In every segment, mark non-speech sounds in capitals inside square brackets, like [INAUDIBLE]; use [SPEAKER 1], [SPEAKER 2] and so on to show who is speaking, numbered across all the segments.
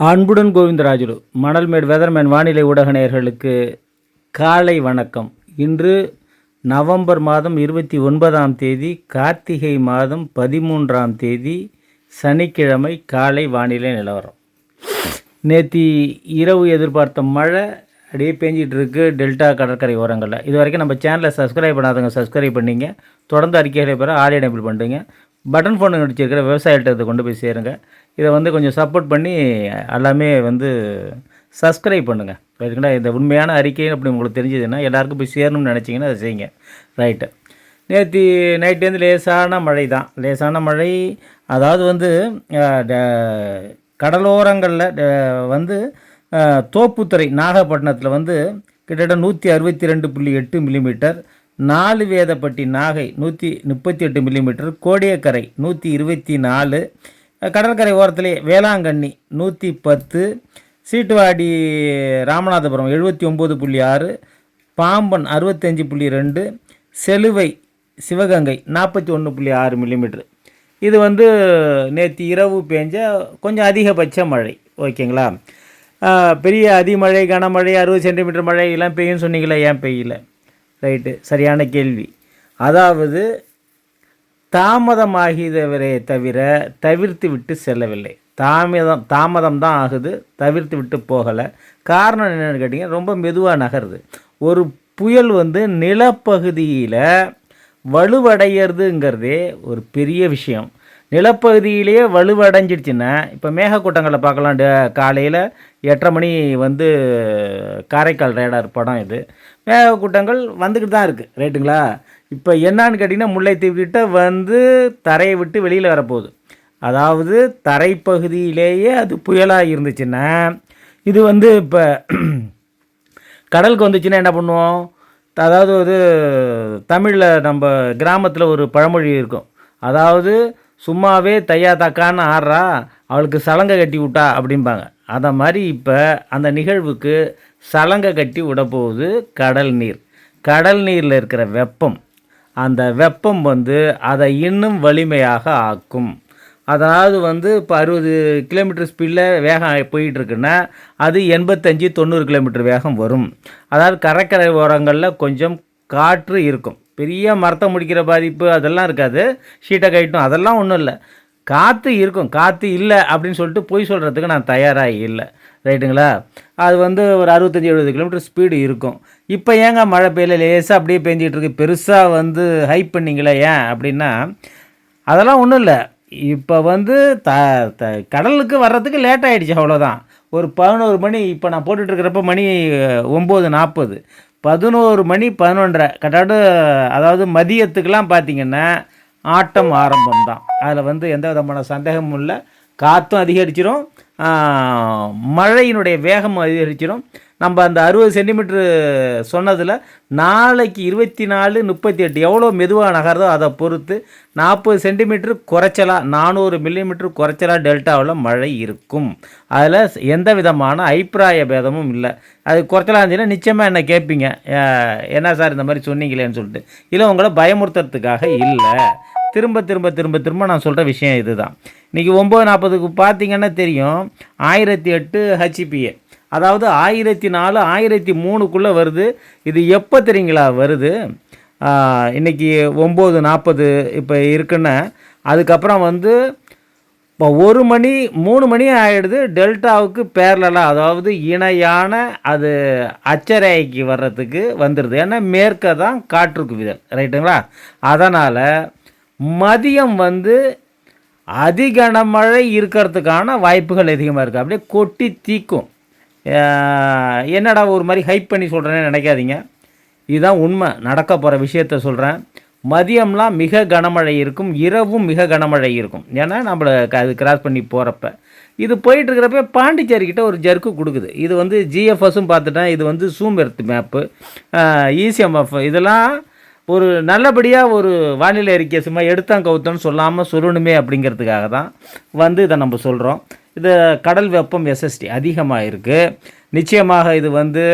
[SPEAKER 1] அன்புடன் கோவிந்தராஜுலு மணல்மேடு வெதர்மேன் வானிலை ஊடக நேயர்களுக்கு காலை வணக்கம். இன்று நவம்பர் மாதம் இருபத்தி ஒன்பதாம் தேதி கார்த்திகை மாதம் பதிமூன்றாம் தேதி சனிக்கிழமை காலை வானிலை நிலவரம். நேற்று இரவு எதிர்பார்த்த மழை அப்படியே பேஞ்சிட்டு இருக்கு டெல்டா கடற்கரை ஓரங்களில். இது வரைக்கும் நம்ம சேனலை சப்ஸ்கிரைப் பண்ணாதவங்க சப்ஸ்கிரைப் பண்ணிங்க. தொடர்ந்து அறிக்கைகளை பெற ஆடியோ எனேபிள் பண்ணுறீங்க பட்டன் ஃபோன் நடிச்சிருக்கிற விவசாயிகிட்ட கொண்டு போய் சேருங்க. இதை வந்து கொஞ்சம் சப்போர்ட் பண்ணி எல்லாமே வந்து சப்ஸ்கிரைப் பண்ணுங்கள் ரைட்டுங்களா இந்த உண்மையான அறிக்கை அப்படி உங்களுக்கு தெரிஞ்சதுன்னா எல்லாருக்கும் போய் சேரணும்னு நினச்சிங்கன்னா அதை செய்யுங்க. ரைட்டு நேற்று நைட்லேருந்து லேசான மழை தான் லேசான மழை அதாவது வந்து கடலோரங்களில் வந்து தோப்புத்துறை நாகப்பட்டினத்தில் வந்து கிட்டத்தட்ட நூற்றி அறுபத்தி ரெண்டு புள்ளி எட்டு மில்லிமீட்டர் நாலு வேதப்பட்டி நாகை நூற்றி முப்பத்தி எட்டு மில்லிமீட்டர் கோடியக்கரை நூற்றி இருபத்தி நாலு கடற்கரை ஓரத்திலே வேளாங்கண்ணி நூற்றி பத்து சீட்டுவாடி ராமநாதபுரம் எழுபத்தி ஒம்பது புள்ளி ஆறு பாம்பன் அறுபத்தஞ்சு புள்ளி ரெண்டு செலுவை சிவகங்கை நாற்பத்தி ஒன்று புள்ளி ஆறு மில்லிமீட்ரு இது வந்து நேற்று இரவு பேஞ்ச கொஞ்சம் அதிகபட்ச மழை ஓகேங்களா? பெரிய அதிமழை கனமழை அறுபது சென்டிமீட்டர் மழை எல்லாம் பெய்யும்னு சொன்னீங்களே ஏன் பெய்யல? ரைட்டு சரியான கேள்வி. அதாவது தாமதமாகியவரே தவிர தவிர்த்து விட்டு செல்லவில்லை. தாமதம் தாமதம் தான் ஆகுது தவிர்த்து விட்டு போகலை. காரணம் என்னென்னு கேட்டிங்கன்னா ரொம்ப மெதுவாக நகருது. ஒரு புயல் வந்து நிலப்பகுதியில் வலுவடையிறதுங்கிறதே ஒரு பெரிய விஷயம். நிலப்பகுதியிலேயே வலுவடைஞ்சிடுச்சுன்னா இப்போ மேகக்கூட்டங்களை பார்க்கலாம் காலையில் எட்டரை மணி வந்து காரைக்கால் ரேடார் படம் இது. மேகக்கூட்டங்கள் வந்துக்கிட்டு தான் இருக்குது ரைட்டுங்களா? இப்போ என்னான்னு கேட்டிங்கன்னா முல்லைத்தீவுக்கிட்ட வந்து தரையை விட்டு வெளியில் வரப்போகுது. அதாவது தரைப்பகுதியிலேயே அது புயலாக இருந்துச்சுன்னா இது வந்து இப்போ [CLEARS THROAT] கடலுக்கு வந்துச்சுன்னா என்ன பண்ணுவோம்? அதாவது ஒரு தமிழில் நம்ம கிராமத்தில் ஒரு பழமொழி இருக்கும். அதாவது சும்மாவே தையா தக்கான்னு ஆடுறா அவளுக்கு சலங்கை கட்டி விட்டா அப்படிம்பாங்க. அதை மாதிரி இப்போ அந்த நிகழ்வுக்கு சலங்கை கட்டி விட போகுது கடல் நீர். கடல் நீரில் இருக்கிற வெப்பம் அந்த வெப்பம் வந்து அதை இன்னும் வலிமையாக ஆக்கும். அதாவது வந்து இப்போ அறுபது கிலோமீட்டர் ஸ்பீடில் வேகம் போயிட்டுருக்குன்னா அது எண்பத்தஞ்சு தொண்ணூறு கிலோமீட்டர் வேகம் வரும். அதாவது கடற்கரை ஓரங்களில் கொஞ்சம் காற்று இருக்கும். பெரிய மரத்தை முடிக்கிற பாதிப்பு அதெல்லாம் இருக்காது. ஷீட்டை கைட்டும் அதெல்லாம் ஒன்றும் இல்லை. காற்று இருக்கும் காற்று இல்லை அப்படின்னு சொல்லிட்டு பொய் சொல்கிறதுக்கு நான் தயாராக இல்லை. ரைட்டுங்களா? அது வந்து ஒரு அறுபத்தஞ்சி எழுபது கிலோமீட்டர் ஸ்பீடு இருக்கும். இப்போ ஏங்க மழை பெய்யல? லேசாக அப்படியே பெஞ்சிகிட்டு இருக்கு. பெருசாக வந்து ஹைப் பண்ணீங்களே ஏன் அப்படின்னா அதெல்லாம் ஒன்றும் இல்லை. இப்போ வந்து த த கடலுக்கு வர்றதுக்கு லேட் ஆகிடுச்சு அவ்வளோதான் ஒரு பதினோரு மணி இப்போ நான் போட்டுட்ருக்கிறப்ப மணி ஒம்பது நாற்பது. பதினோரு மணி பதினொன்றரை. கட்டாட்டு அதாவது மதியத்துக்கெலாம் பார்த்திங்கன்னா ஆட்டம் ஆரம்பம் தான் அதில் வந்து எந்த விதமான சந்தேகமும் இல்லை. காற்றும் அதிகரிச்சிடும் மழையினுடைய வேகமும் அதிகரிச்சிடும் நம்ம அந்த அறுபது சென்டிமீட்ரு சொன்னதில் நாளைக்கு இருபத்தி நாலு முப்பத்தி எட்டு எவ்வளோ மெதுவாக நகருதோ அதை பொறுத்து நாற்பது சென்டிமீட்ரு குறைச்சலாக நானூறு மில்லிமீட்ரு குறைச்சலாக டெல்டாவில் மழை இருக்கும். அதில் எந்த விதமான அபிப்பிராய பேதமும் இல்லை. அது குறைச்சலாக இருந்துச்சுன்னா நிச்சயமாக என்ன கேட்பீங்க என்ன சார் இந்த மாதிரி சொன்னீங்களேன்னு சொல்லிட்டு. இல்லை உங்களை பயமுறுத்துறதுக்காக இல்லை. திரும்ப திரும்ப திரும்ப திரும்ப நான் சொல்கிற விஷயம் இதுதான். இன்றைக்கி ஒம்பது நாற்பதுக்கு பார்த்தீங்கன்னா தெரியும் ஆயிரத்தி எட்டு ஹெச்பிஏ அதாவது ஆயிரத்தி நாலு ஆயிரத்தி மூணுக்குள்ளே வருது. இது எப்போ தெரியுங்களா? வருது. இன்றைக்கி இன்னைக்கு ஒம்பது நாற்பது இப்போ இருக்குன்னு அதுக்கப்புறம் வந்து இப்போ ஒரு மணி மூணு மணி ஆகிடுது டெல்டாவுக்கு பேரலாக அதாவது இணையான அது அச்சரேகைக்கு வர்றதுக்கு வந்துடுது ஏன்னா மேற்க தான் காற்றுக்கு விதல் ரைட்டுங்களா அதனால் மதியம் வந்து அதிகனமழை இருக்கிறதுக்கான வாய்ப்புகள் அதிகமாக இருக்குது அப்படியே கொட்டி தீக்கும். என்னடா ஒரு மாதிரி ஹைப் பண்ணி சொல்கிறேன்னு நினைக்காதீங்க. இதுதான் உண்மை. நடக்க போகிற விஷயத்த சொல்கிறேன் மதியம்லாம் மிக கனமழை இருக்கும். இரவும் மிக கனமழை இருக்கும். ஏன்னா நம்மளை க- அது கிராஸ் பண்ணி போகிறப்ப இது போயிட்டுருக்கிறப்ப பாண்டிச்சேரிக்கிட்ட பாண்டிச்சேரி ஒரு ஜர்க்கு கொடுக்குது. இது வந்து ஜிஎஃப்எஸும் பார்த்துட்டேன். இது வந்து சூம் எர்த் மேப்பு இசிஎம்எஃப் இதெல்லாம் ஒரு நல்லபடியாக ஒரு வானிலை அறிக்கை சும்மா எடுத்தான் கவுத்தோன்னு சொல்லாமல் சொல்லணுமே அப்படிங்கிறதுக்காக தான் வந்து இதை நம்ம சொல்கிறோம் இது கடல் வெப்பம் எஸ்எஸ்டி அதிகமாக இருக்குது நிச்சயமாக இது வந்து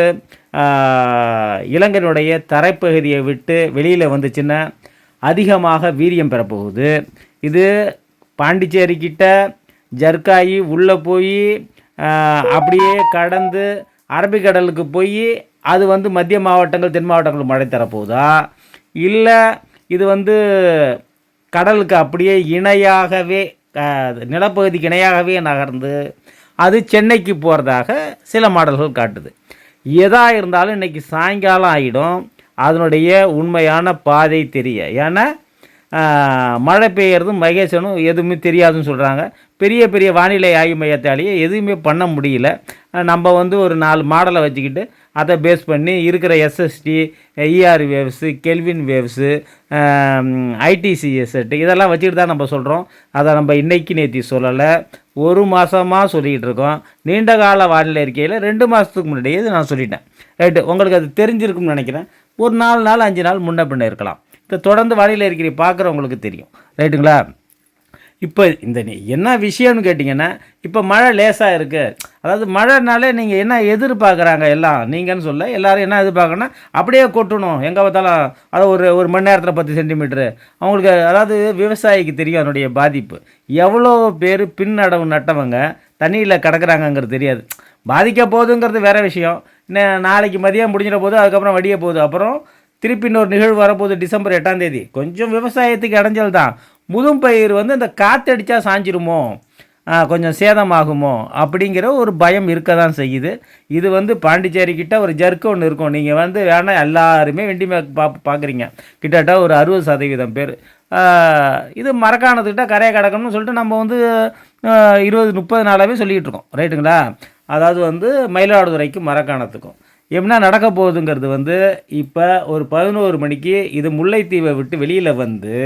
[SPEAKER 1] இலங்கையினுடைய தரைப்பகுதியை விட்டு வெளியில் வந்துச்சுன்னா அதிகமாக வீரியம் பெறப்போகுது. இது பாண்டிச்சேரி கிட்ட ஜர்க்காயி உள்ளே போய் அப்படியே கடந்து அரபிக்கடலுக்கு போய் அது வந்து மத்திய மாவட்டங்கள் தென் மாவட்டங்கள் மழை தரப்போகுதா? இல்லை இது வந்து கடலுக்கு அப்படியே இணையாகவே நிலப்பகுதிக்கு இணையாகவே நகர்ந்து அது சென்னைக்கு போகிறதாக சில மாடல்கள் காட்டுது. எதாக இருந்தாலும் இன்றைக்கி சாயங்காலம் ஆகிடும் அதனுடைய உண்மையான பாதை தெரிய. ஏன்னா மழை பெய்யறதும் மகேசனும் எதுவுமே தெரியாதுன்னு சொல்கிறாங்க பெரிய பெரிய வானிலை ஆய்வு மையத்தாலேயே எதுவுமே பண்ண முடியல. நம்ம வந்து ஒரு நாலு மாடலை வச்சுக்கிட்டு அதை பேஸ் பண்ணி இருக்கிற SST ER waves Kelvin waves ஐடிசிஎஸ்எட்டு இதெல்லாம் வச்சுக்கிட்டு தான் நம்ம சொல்கிறோம் அதை நம்ம இன்னைக்கு நேற்றி சொல்லலை. ஒரு மாதமாக சொல்லிக்கிட்டு இருக்கோம். நீண்ட கால வானிலை அறிக்கையில் ரெண்டு மாதத்துக்கு முன்னாடியே நான் சொல்லிட்டேன். ரைட்டு உங்களுக்கு அது தெரிஞ்சிருக்கும்னு நினைக்கிறேன். ஒரு நாலு நாள் அஞ்சு நாள் முன்ன பின்ன இருக்கலாம். இதை தொடர்ந்து வானிலை இருக்கையை பார்க்குறவங்களுக்கு தெரியும். ரைட்டுங்களா இப்போ இந்த நீ- என்ன விஷயம்னு கேட்டிங்கன்னா இப்போ மழை லேசாக இருக்குது அதாவது மழைனாலே நீங்கள் என்ன எதிர்பார்க்குறாங்க எல்லாம்? நீங்கன்னு சொல்ல எல்லாரும் என்ன எதிர்பார்க்கணும்னா அப்படியே கொட்டணும். எங்கே பார்த்தாலும் அது ஒரு ஒரு மணி நேரத்தில் பத்து சென்டிமீட்ரு அவங்களுக்கு அதாவது விவசாயிக்கு தெரியும் அதனுடைய பாதிப்பு. எவ்வளோ பேர் பின்னடவு நட்டவங்க தண்ணியில் கிடக்குறாங்கங்கிறது தெரியாது. பாதிக்க போகுதுங்கிறது வேற விஷயம். இன்னும் நாளைக்கு மதியம் முடிஞ்சிட போது அதுக்கப்புறம் வடிய போகுது. அப்புறம் திருப்பி இன்னொரு நிகழ்வு வரப்போகுது டிசம்பர் எட்டாம் தேதி. கொஞ்சம் விவசாயத்துக்கு இடைஞ்சல் தான். முதும் பயிர் வந்து இந்த காற்றடிச்சா சாஞ்சிருமோ? கொஞ்சம் சேதமாகுமோ? அப்படிங்கிற ஒரு பயம் இருக்க தான் செய்யுது. இது வந்து பாண்டிச்சேரி கிட்ட ஒரு ஜர்க்கு ஒன்று இருக்கும். நீங்கள் வந்து வேணால் எல்லாருமே வெண்டி மேக் பா பார்க்குறீங்க கிட்டத்தட்ட ஒரு அறுபது சதவீதம் பேர். இது மரக்காணத்துக்கிட்ட கரையை கிடக்கணும்னு சொல்லிட்டு நம்ம வந்து இருபது முப்பது நாளாகவே சொல்லிகிட்டு இருக்கோம். ரைட்டுங்களா? அதாவது வந்து மயிலாடுதுறைக்கும் மரக்காணத்துக்கும். என்ன நடக்க போகுதுங்கிறது வந்து இப்போ ஒரு பதினோரு மணிக்கு இது முல்லைத்தீவை விட்டு வெளியில் வந்து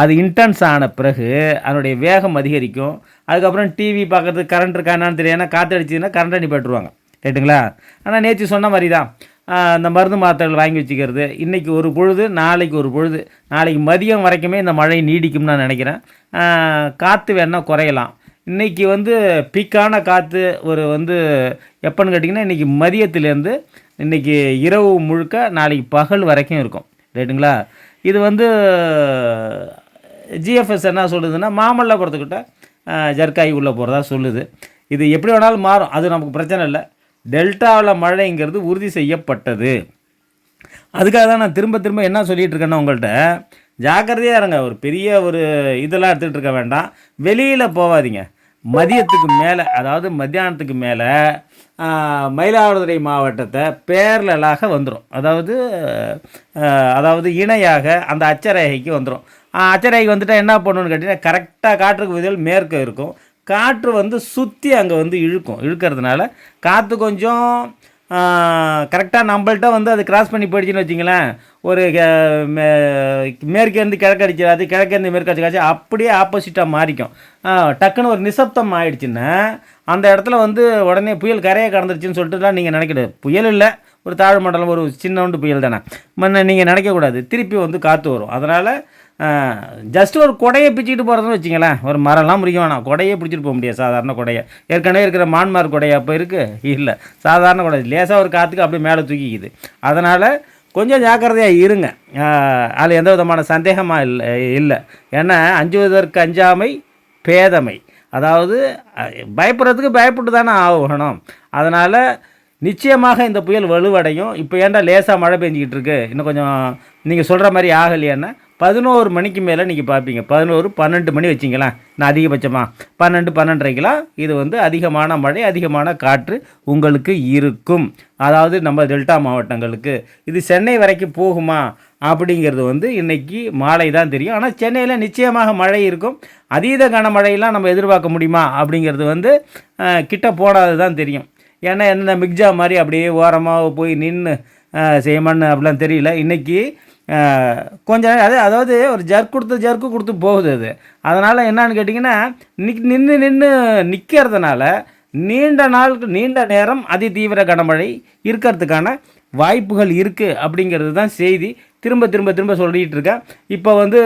[SPEAKER 1] அது இன்டென்ஸ் ஆன பிறகு அதனுடைய வேகம் அதிகரிக்கும். அதுக்கப்புறம் டிவி பார்க்குறது கரண்ட் இருக்கா என்னான்னு தெரியாது காற்று அடிச்சதுன்னா கரண்ட் அனுப்பிட்டுருவாங்க ரைட்டுங்களா ஆனால் நேற்று சொன்ன மாதிரி தான் இந்த மருந்து மாத்திரைகள் வாங்கி வச்சுக்கிறது. இன்றைக்கி ஒரு பொழுது நாளைக்கு ஒரு பொழுது. நாளைக்கு மதியம் வரைக்குமே இந்த மழை நீடிக்கும்னு நான் நினைக்கிறேன். காற்று வேணால் குறையலாம். இன்றைக்கி வந்து பீக்கான காற்று ஒரு வந்து எப்போன்னு கேட்டிங்கன்னா இன்றைக்கி மதியத்துலேருந்து இன்றைக்கி இரவு முழுக்க நாளைக்கு பகல் வரைக்கும் இருக்கும். ரைட்டுங்களா இது வந்து ஜிஎஃப்எஸ் என்ன சொல்லுதுன்னா மாமல்லபுரத்துக்கிட்ட ஜர்காய் உள்ளே போகிறதா சொல்லுது. இது எப்படி வேணாலும் மாறும். அது நமக்கு பிரச்சனை இல்லை. டெல்டாவில் மழைங்கிறது உறுதி செய்யப்பட்டது. அதுக்காக தான் நான் திரும்ப திரும்ப என்ன சொல்லிகிட்டு இருக்கேன்னா உங்கள்கிட்ட ஜாக்கிரதையாக இருங்க. ஒரு பெரிய ஒரு இதெல்லாம் எடுத்துகிட்டு இருக்க வேண்டாம். வெளியில் போகாதீங்க. மதியத்துக்கு மேலே அதாவது மத்தியானத்துக்கு மேலே மயிலாடுதுறை மாவட்டத்தை பேரலாக வந்துடும் அதாவது அதாவது இணையாக அந்த அச்சரேகைக்கு வந்துடும் அச்சரேகைக்கு வந்துட்டால் என்ன பண்ணணும்னு கேட்டிங்கன்னா கரெக்டாக காற்றுக்கு விதிகள் மேற்க இருக்கும். காற்று வந்து சுற்றி அங்கே வந்து இழுக்கும். இழுக்கிறதுனால காற்று கொஞ்சம் கரெக்டாக நம்மள்ட்ட வந்து அது கிராஸ் பண்ணி போயிடுச்சுன்னு வச்சிங்களேன். ஒரு மே- மேற்கேருந்து கிழக்கு அடிச்சிடாது கிழக்கேருந்து மேற்கு அப்படியே ஆப்போசிட்டாக மாறிக்கும். டக்குன்னு ஒரு நிசப்தம் ஆயிடுச்சுன்னா அந்த இடத்துல வந்து உடனே புயல் கரையை கடந்துருச்சுன்னு சொல்லிட்டுலாம் நீங்கள் நினைக்கிறது புயல் இல்லை ஒரு தாழ் மண்டலம் ஒரு சின்னோண்டு புயல் தானே. முன்ன நீங்கள் நினைக்கக்கூடாது. திருப்பி வந்து காற்று வரும். அதனால் ஜஸ்ட் ஒரு கொடையை பிச்சுக்கிட்டு போகிறதுன்னு வச்சிங்களேன் ஒரு மரம்லாம் முறிக்க வேணாம். கொடையே பிடிச்சிட்டு போக முடியாது. சாதாரண கொடையை. ஏற்கனவே இருக்கிற மான்மார் கொடையை அப்போ இருக்குது இல்லை. சாதாரண கொடை. லேசாக ஒரு காற்றுக்கு அப்படியே மேலே தூக்கிக்குது. அதனால் கொஞ்சம் ஜாக்கிரதையாக இருங்க. அதில் எந்த விதமான சந்தேகமாக இல்லை இல்லை. ஏன்னா அஞ்சுவதற்கு அஞ்சாமை பேதமை. அதாவது பயப்படுறதுக்கு பயப்பட்டு தானே ஆகணும். அதனால் நிச்சயமாக இந்த புயல் வலுவடையும். இப்போ ஏன்டா லேசாக மழை பெஞ்சிக்கிட்டு இருக்கு? இன்னும் கொஞ்சம் நீங்கள் சொல்கிற மாதிரி ஆகலையான்னா பதினோரு மணிக்கு மேலே நீங்கள் பார்ப்பீங்க பதினோரு பன்னெண்டு மணி வச்சிங்களேன். நான் அதிகபட்சமாக பன்னெண்டு பன்னெண்டரைக்கெலாம் இது வந்து அதிகமான மழை அதிகமான காற்று உங்களுக்கு இருக்கும். அதாவது நம்ம டெல்டா மாவட்டங்களுக்கு. இது சென்னை வரைக்கும் போகுமா? அப்படிங்கிறது வந்து இன்றைக்கி மாலை தான் தெரியும். ஆனால் சென்னையில் நிச்சயமாக மழை இருக்கும். அதீத கனமழையெல்லாம் நம்ம எதிர்பார்க்க முடியுமா? அப்படிங்கிறது வந்து கிட்ட போடாது தான் தெரியும். ஏன்னா என்ன மிக்ஜா மாதிரி அப்படியே ஓரமாக போய் நின்று செய்யமான்னு அப்படிலாம் தெரியல. இன்றைக்கி கொஞ்சம் அது அதாவது ஒரு ஜர்க் கொடுத்து ஜர்க்கு கொடுத்து போகுது அது. அதனால் என்னன்னு கேட்டிங்கன்னா நிக் நின்று நின்று நிற்கிறதுனால நீண்ட நாளுக்கு நீண்ட நேரம் அதி தீவிர கனமழை இருக்கிறதுக்கான வாய்ப்புகள் இருக்குது அப்படிங்கிறது தான் செய்தி. திரும்ப திரும்ப திரும்ப சொல்லிகிட்டு இருக்கேன் இப்போ வந்து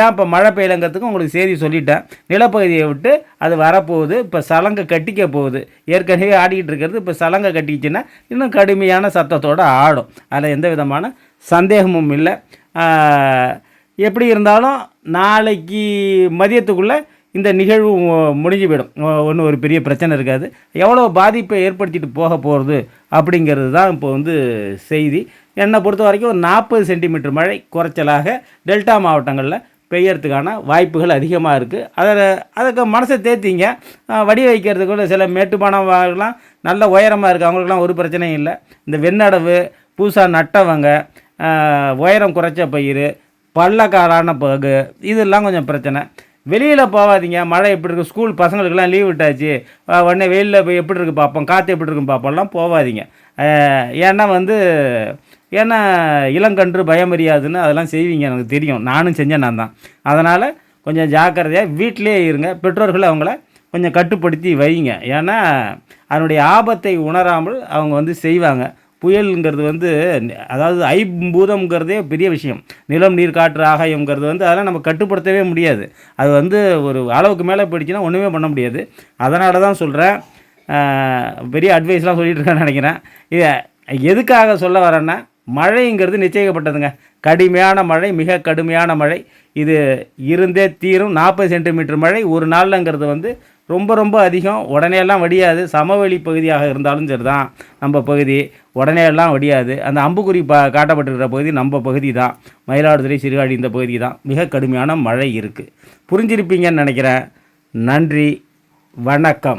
[SPEAKER 1] ஏன் இப்போ மழை பெய்யலங்கிறதுக்கு உங்களுக்கு செய்தி சொல்லிட்டேன். நிலப்பகுதியை விட்டு அது வரப்போகுது. இப்போ சலங்கை கட்டிக்க போகுது. ஏற்கனவே ஆடிக்கிட்டு இருக்கிறது இப்போ சலங்கை கட்டிக்கிச்சுன்னா இன்னும் கடுமையான சத்தத்தோடு ஆடும். அதில் எந்த விதமான சந்தேகமும் இல்லை. எப்படி இருந்தாலும் நாளைக்கு மதியத்துக்குள்ளே இந்த நிகழ்வு முடிஞ்சுவிடும் முடிஞ்சு போயிடும் ஒன்றும் ஒரு பெரிய பிரச்சனை இருக்காது. எவ்வளோ பாதிப்பை ஏற்படுத்திட்டு போக போகிறது அப்படிங்கிறது தான் இப்போ வந்து செய்தி. என்னை பொறுத்த வரைக்கும் ஒரு நாற்பது சென்டிமீட்டர் மழை குறைச்சலாக டெல்டா மாவட்டங்களில் பெய்யறதுக்கான வாய்ப்புகள் அதிகமாக இருக்குது அதை அதுக்கு மனசை தேர்த்திங்க வடி வைக்கிறதுக்குள்ள சில மேட்டுப்பானவங்களாம் நல்ல உயரமாக இருக்குது அவங்களுக்குலாம் ஒரு பிரச்சனையும் இல்லை. இந்த வெண்ணடவு புதுசாக நட்டவங்க உயரம் குறைச்ச பயிர் பள்ளக்காலான பகு இதெல்லாம் கொஞ்சம் பிரச்சனை. வெளியில் போகாதீங்க. மழை எப்படி இருக்குது ஸ்கூல் பசங்களுக்கெல்லாம் லீவ் விட்டாச்சு. உடனே வெயிலில் போய் எப்படி இருக்குது பார்ப்போம். காற்று எப்படி இருக்குன்னு பார்ப்போம்லாம் போகாதீங்க. ஏன்னா வந்து ஏன்னா இளங்கன்று பயமறியாதுன்னு அதெல்லாம் செய்வீங்க எனக்கு தெரியும். நானும் செஞ்சேன் நான் தான். அதனால் கொஞ்சம் ஜாக்கிரதையாக வீட்டிலே இருங்க. பெற்றோர்கள் அவங்கள கொஞ்சம் கட்டுப்படுத்தி வைங்க. ஏன்னா அதனுடைய ஆபத்தை உணராமல் அவங்க வந்து செய்வாங்க. புயலுங்கிறது வந்து அதாவது ஐம்பூதம்ங்கிறதே பெரிய விஷயம். நிலம் நீர் காற்று ஆகாயம்ங்கிறது வந்து அதெல்லாம் நம்ம கட்டுப்படுத்தவே முடியாது. அது வந்து ஒரு அளவுக்கு மேலே போயிடுச்சுன்னா ஒன்றுமே பண்ண முடியாது. அதனால தான் சொல்கிறேன் பெரிய அட்வைஸ்லாம் சொல்லிட்டு இருக்கேன்னு நினைக்கிறேன். இது எதுக்காக சொல்ல வரேன்னா மழைங்கிறது நிச்சயிக்கப்பட்டதுங்க. கடுமையான மழை மிக கடுமையான மழை. இது இருந்தே தீரும். நாற்பது சென்டிமீட்டர் மழை ஒரு நாளில்ங்கிறது வந்து ரொம்ப ரொம்ப அதிகம். உடனே எல்லாம் வடியாது. சமவெளி பகுதியாக இருந்தாலும் சரி தான் நம்ம பகுதி உடனே எல்லாம் வடியாது. அந்த அம்புக்குறி ப காட்டப்பட்டிருக்கிற பகுதி நம்ம பகுதி தான் மயிலாடுதுறை சிறுகாடி இந்த பகுதி தான் மிக கடுமையான மழை இருக்குது புரிஞ்சிருப்பீங்கன்னு நினைக்கிறேன். நன்றி. வணக்கம்.